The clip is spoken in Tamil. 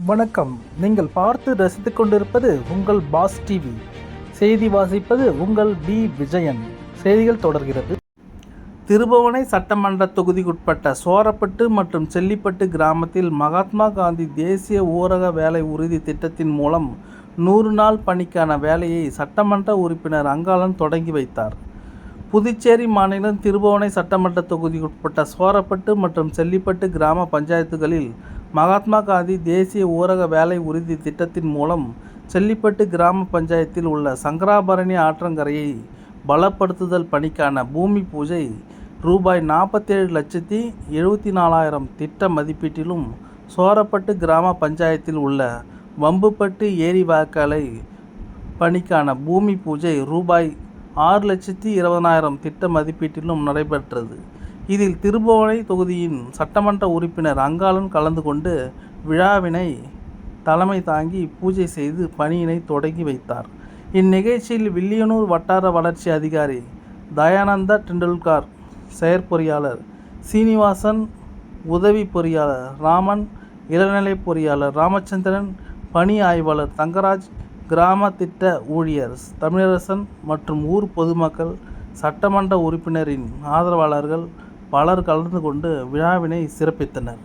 வணக்கம். நீங்கள் பார்த்து ரசித்து கொண்டிருப்பது உங்கள் பாஸ் டிவி. செய்தி வாசிப்பது உங்கள் பி. விஜயன். செய்திகள் தொடர்கிறது. திருபுவனை சட்டமன்ற தொகுதிக்குட்பட்ட சோரப்பட்டு மற்றும் செல்லிப்பட்டு கிராமத்தில் மகாத்மா காந்தி தேசிய ஊரக வேலை உறுதி திட்டத்தின் மூலம் நூறு நாள் பணிக்கான வேலையை சட்டமன்ற உறுப்பினர் அங்காளன் தொடங்கி வைத்தார். புதுச்சேரி மாநிலம் திருபுவனை சட்டமன்ற தொகுதிக்குட்பட்ட சோரப்பட்டு மற்றும் செல்லிப்பட்டு கிராம பஞ்சாயத்துகளில் மகாத்மா காந்தி தேசிய ஊரக வேலை உறுதி திட்டத்தின் மூலம் செல்லிப்பட்டு கிராம பஞ்சாயத்தில் உள்ள சங்கராபரணி ஆற்றங்கரையை பலப்படுத்துதல் பணிக்கான பூமி பூஜை ரூபாய் நாற்பத்தேழு லட்சத்தி எழுபத்தி நாலாயிரம் திட்ட மதிப்பீட்டிலும் சோரப்பட்டு கிராம பஞ்சாயத்தில் உள்ள வம்புப்பட்டு ஏரி வாய்க்காலை பணிக்கான பூமி பூஜை ரூபாய் ஆறு லட்சத்தி இருபதனாயிரம் திட்ட மதிப்பீட்டிலும் நடைபெற்றது. இதில் திருபுவனை தொகுதியின் சட்டமன்ற உறுப்பினர் அங்காளன் கலந்து கொண்டு விழாவினை தலைமை தாங்கி பூஜை செய்து பணியினை தொடங்கி வைத்தார். இந்நிகழ்ச்சியில் வில்லியனூர் வட்டார வளர்ச்சி அதிகாரி தயானந்தா டெண்டுல்கர் செயற்பொறியாளர் சீனிவாசன் உதவி பொறியாளர் ராமன் இளநிலை பொறியாளர் ராமச்சந்திரன் பணி ஆய்வாளர் தங்கராஜ் கிராம திட்ட ஊழியர் தமிழரசன் மற்றும் ஊர் பொதுமக்கள் சட்டமன்ற உறுப்பினரின் ஆதரவாளர்கள் பலர் கலந்து கொண்டு விழாவினை சிறப்பித்தனர்.